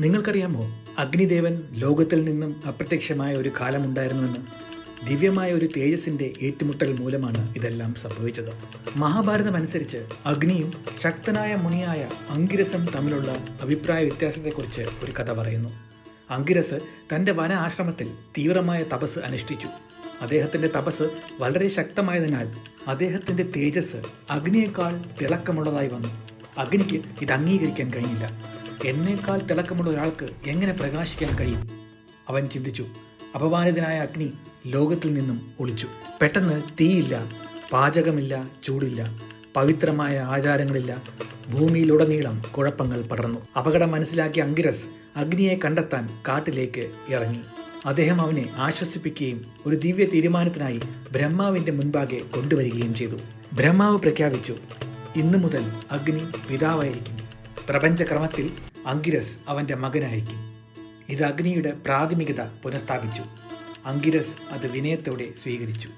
നിങ്ങൾക്കറിയാമോ അഗ്നിദേവൻ ലോകത്തിൽ നിന്നും അപ്രത്യക്ഷമായ ഒരു കാലമുണ്ടായിരുന്നുവെന്ന്? ദിവ്യമായ ഒരു തേജസ്സിന്റെ ഏറ്റുമുട്ടൽ മൂലമാണ് ഇതെല്ലാം സംഭവിച്ചത്. മഹാഭാരതം അനുസരിച്ച് അഗ്നിയും ശക്തനായ മുനിയായ അങ്കിരസും തമ്മിലുള്ള അഭിപ്രായ വ്യത്യാസത്തെക്കുറിച്ച് ഒരു കഥ പറയുന്നു. അങ്കിരസ് തന്റെ വന ആശ്രമത്തിൽ തീവ്രമായ തപസ് അനുഷ്ഠിച്ചു. അദ്ദേഹത്തിന്റെ തപസ് വളരെ ശക്തമായതിനാൽ അദ്ദേഹത്തിന്റെ തേജസ് അഗ്നിയേക്കാൾ തിളക്കമുള്ളതായി വന്നു. അഗ്നിക്ക് ഇത് അംഗീകരിക്കാൻ കഴിഞ്ഞില്ല. എന്നേക്കാൾ തിളക്കമുള്ള ഒരാൾക്ക് എങ്ങനെ പ്രകാശിക്കാൻ കഴിയും? അവൻ ചിന്തിച്ചു. അപമാനിതനായ അഗ്നി ലോകത്തിൽ നിന്നും ഒളിച്ചു. പെട്ടെന്ന് തീയില്ല പാചകമില്ല ചൂടില്ല പവിത്രമായ ആചാരങ്ങളില്ല. ഭൂമിയിലുടനീളം കുഴപ്പങ്ങൾ പടർന്നു. അപകടം മനസ്സിലാക്കിയ അങ്കിരസ് അഗ്നിയെ കണ്ടെത്താൻ കാട്ടിലേക്ക് ഇറങ്ങി. അദ്ദേഹം അവനെ ആശ്വസിപ്പിക്കുകയും ഒരു ദിവ്യ തീരുമാനത്തിനായി ബ്രഹ്മാവിന്റെ മുൻപാകെ കൊണ്ടുവരികയും ചെയ്തു. ബ്രഹ്മാവ് പ്രഖ്യാപിച്ചു ഇന്നു മുതൽ അഗ്നി പിതാവായിരിക്കും. പ്രപഞ്ചക്രമത്തിൽ അങ്കിരസ് അവന്റെ മകനായിരിക്കും. ഇത് അഗ്നിയുടെ പ്രാഥമികത പുനഃസ്ഥാപിച്ചു. അങ്കിരസ് അത് വിനയത്തോടെ സ്വീകരിച്ചു.